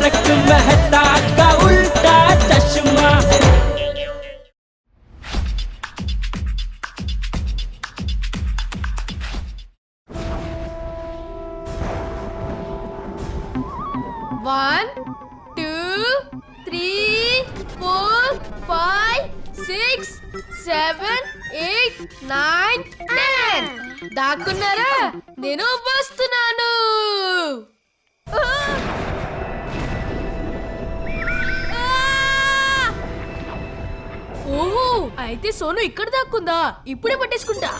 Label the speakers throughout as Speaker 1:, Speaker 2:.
Speaker 1: तारक मेहता का उल्टा चश्मा
Speaker 2: one two three four five six seven eight nine ten దాక్కున్నారా నేను వస్తున్నాను ఓహో అయితే సోను ఇక్కడ దాక్కుందా? ఇప్పుడే పట్టేసుకుంటా.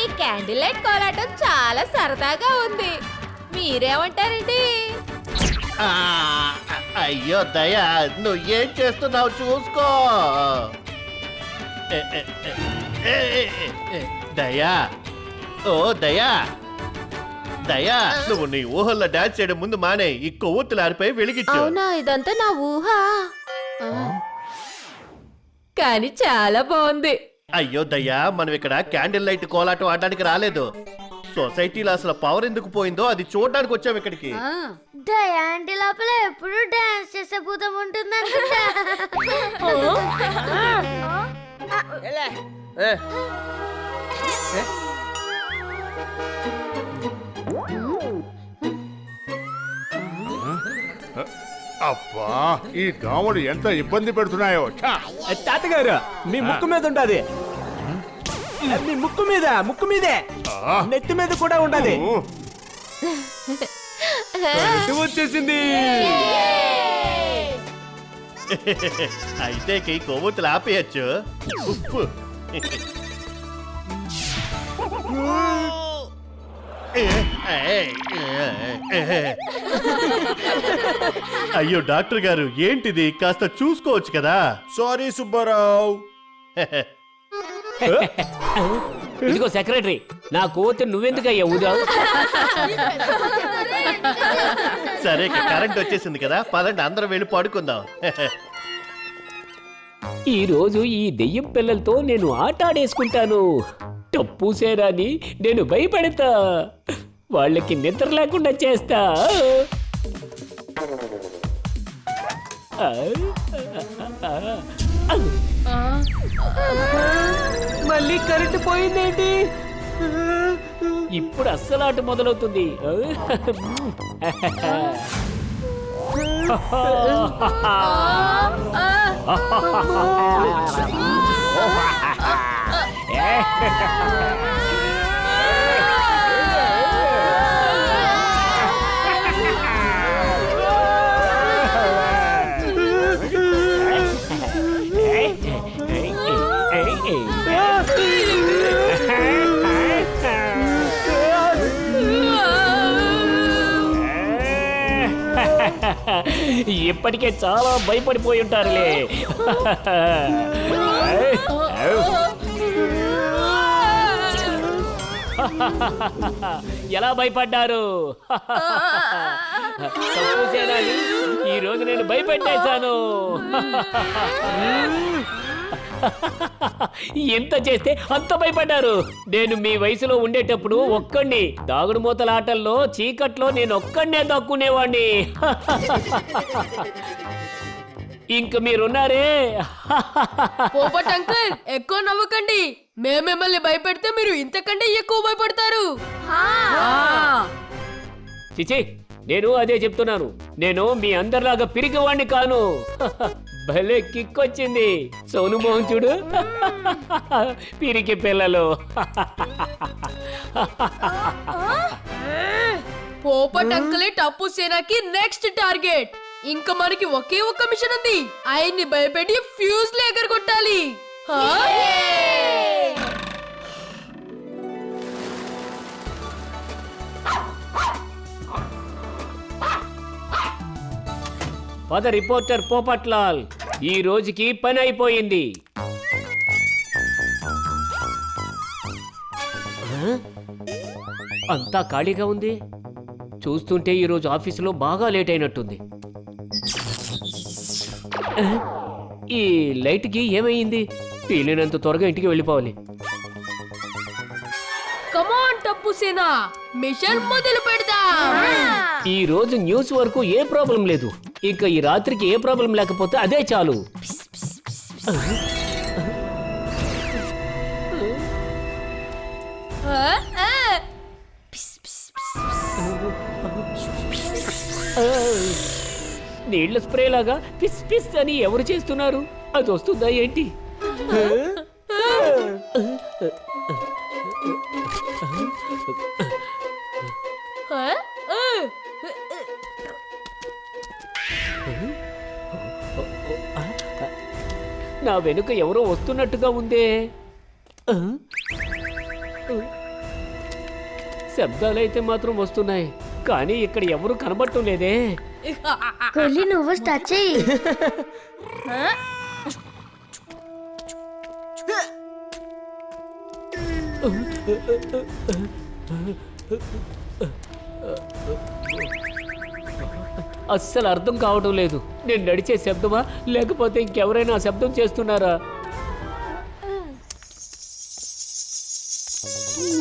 Speaker 2: ఈ క్యాండిల్ లైట్ కోలాటం చాలా సరదాగా ఉంది. మీరేమంటారండి?
Speaker 3: అయ్యో దయా నువ్వు ఏం చేస్తున్నావు చూసుకో దయా. ఓ దయా. దయా నువ్వు నీ ఊహల్లో డాన్స్ చేయడం ముందు మానే ఈ కొవ్వొత్తులారిపై వెలిగించు
Speaker 2: అవునా ఇదంతా నా ఊహ? ఆ. కానీ చాలా బాగుంది.
Speaker 3: అయ్యో దయ్యా మనం ఇక్కడ క్యాండిల్ లైట్ కోలాటం ఆడడానికి రాలేదు. సొసైటీలో అసలు పవర్ ఎందుకు పోయిందో అది చూడడానికి వచ్చాం ఇక్కడికి.
Speaker 4: దయాంటి లోపల ఎప్పుడు డాన్స్ చేసే భూతం ఉంటుందనుకుంటా
Speaker 5: అబ్బా ఈ దోమలు ఎంత ఇబ్బంది పెడుతున్నాయో. ఛా!
Speaker 6: తాతగారు మీ ముక్కు మీద ఉండాది. మీ ముక్కు మీద ముక్కు మీదే.
Speaker 5: ఆ,
Speaker 6: నెత్తి మీద కూడా ఉండాలి
Speaker 5: ఊ,
Speaker 6: కరెంటు వచ్చేసింది.
Speaker 3: అయితే ఈ కొవ్వొత్తులు ఆపేయచ్చు. ఉప్పు. అయ్యో డాక్టర్ గారు ఏంటిది? కాస్త చూసుకోవచ్చు కదా?
Speaker 5: సారీ సుబ్బారావు.
Speaker 7: ఇదిగో సెక్రటరీ నా కోతి నువ్వెందుకయ్యా ఊదావు
Speaker 3: సరే ఇక కరెంట్ వచ్చేసింది కదా పదండి అందరం వెళ్ళి పడుకుందాం.
Speaker 7: ఈ రోజు ఈ దెయ్యం పిల్లలతో నేను ఆట ఆడేసుకుంటాను. టప్పు సేరాని నేను భయపెడతా. వాళ్ళకి నిద్ర లేకుండా చేస్తా.
Speaker 6: మళ్ళీ కరెంటు పోయిందేంటి?
Speaker 7: ఇప్పుడు అస్సలు ఆట మొదలవుతుంది ఇప్పటికే చాలా భయపడిపోయి ఉంటారులే. ఎలా భయపడ్డారు? ఈ రోజు నేను భయపెట్టేశాను. ఎంత చేస్తే అంత భయపడ్డారు. నేను మీ వయసులో ఉండేటప్పుడు ఒక్కడిని. దాగుడు మూతల ఆటల్లో చీకట్లో నేను ఒక్కడినే దక్కునేవాణ్ణి. ఇంక మీరున్నారే?
Speaker 2: పోపట్ అంకుల్ ఎక్కువ నవ్వకండి.
Speaker 8: మేము మిమ్మల్ని భయపెడితే మీరు ఇంతకంటే ఎక్కువ భయపడతారు.
Speaker 7: చిచి నేను అదే చెప్తున్నాను. నేను మీ అందరిలాగా పిరిగివాణ్ణి కాను. భలే కిక్ వచ్చింది. సోను మోహన్ చూడు. పిరికి పిల్లలు.
Speaker 8: పోపట్ అంకలే టప్పు సేనాకి నెక్స్ట్ టార్గెట్ ఇంకా మనకి ఒకే ఒక్క మిషన్ ఉంది. ఆయన్ని భయపెట్టి ఫ్యూజ్ లేకర్ కొట్టాలి.
Speaker 7: పద రిపోర్టర్ పోపట్లాల్ ఈ రోజుకి పని అయిపోయింది? అంతా ఖాళీగా ఉంది? చూస్తుంటే ఈరోజు ఆఫీసులో బాగా లేట్ అయినట్టుంది? ఈ లైట్కి ఏమైంది? వీలైనంత త్వరగా ఇంటికి వెళ్ళిపోవాలి.
Speaker 8: కమాన్ టప్పు సేనా మిషన్ మొదలు పెడదాం.
Speaker 7: ఈ రోజు న్యూస్ వరకు ఏ ప్రాబ్లం లేదు. ఇక ఈ రాత్రికి ఏ ప్రాబ్లం లేకపోతే అదే చాలు.
Speaker 8: నీళ్ళ
Speaker 7: నీళ్ళ స్ప్రే లాగా పిస్ పిస్ అని ఎవరు చేస్తున్నారు? అది వస్తుందా ఏంటి?
Speaker 8: Huh?
Speaker 7: నా వెనుక ఎవరో వస్తున్నట్టుగా ఉందే. శబ్దాలైతే మాత్రం వస్తున్నాయి కానీ ఇక్కడ ఎవరు కనబడటం లేదే.
Speaker 4: కొల్లి నువ్వు స్టార్ట్ చెయ్యి
Speaker 7: అస్సలు అర్థం కావడం లేదు. నేను నడిచే శబ్దమా? లేకపోతే ఇంకెవరైనా శబ్దం చేస్తున్నారా?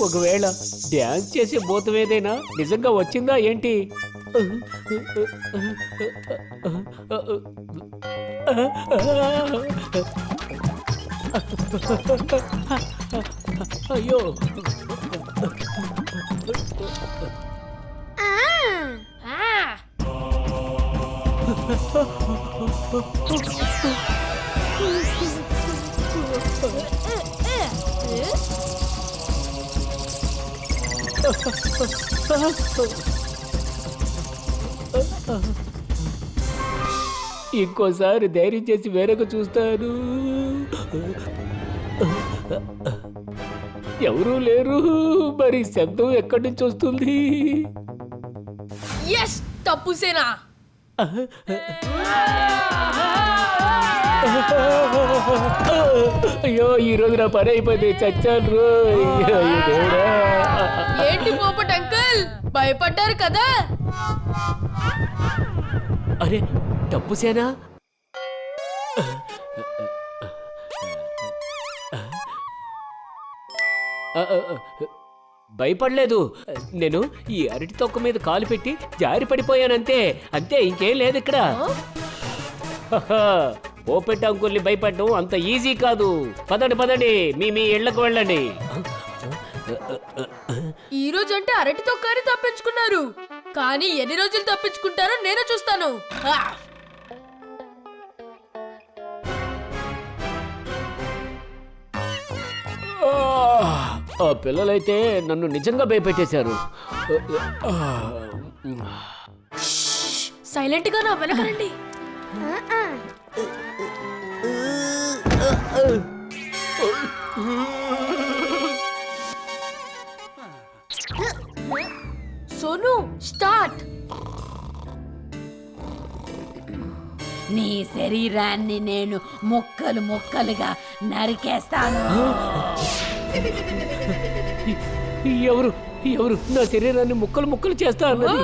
Speaker 7: ఒకవేళ డ్యాన్స్ చేసే భూతం ఏదైనా నిజంగా వచ్చిందా ఏంటి? అయ్యో. ఇంకోసారి ధైర్యం చేసి వేరొక చూస్తాను. ఎవరూ లేరు. మరి శబ్దం ఎక్కడి నుంచి వస్తుంది?
Speaker 8: ఎస్ తప్పుసేనా
Speaker 7: అయ్యో ఈ రోజు నా పని అయిపోయింది చచ్చాను రోయ్. అయ్యో దేవుడా
Speaker 8: ఏంటి పోపట్ అంకుల్ భయపడ్డారు కదా
Speaker 7: అరే డబ్బు సేనా ఆ, ఆ, భయపడలేదు. నేను ఈ అరటి తొక్క మీద కాలు పెట్టి జారి పడిపోయానంతే అంతే ఇంకేం లేదు ఇక్కడ. ఓపెట్ అంకుల్ని భయపడడం అంత ఈజీ కాదు. పదండి పదండి మీ మీ ఇళ్ళకు వెళ్ళండి.
Speaker 8: ఈ రోజు అంటే అరటి తొక్కని తప్పించుకున్నారు. కానీ ఎన్ని రోజులు తప్పించుకుంటారో నేను చూస్తాను. ఆ!
Speaker 7: పిల్లలైతే నన్ను నిజంగా భయపెట్టేశారు.
Speaker 8: సైలెంట్గా నా వెనకరండి
Speaker 9: శరీరాన్ని నేను ముక్కలు ముక్కలుగా నరికేస్తాను.
Speaker 7: ఎవరు? ఎవరు? నా శరీరాన్ని ముక్కలు ముక్కలు చేస్తాను అన్నది.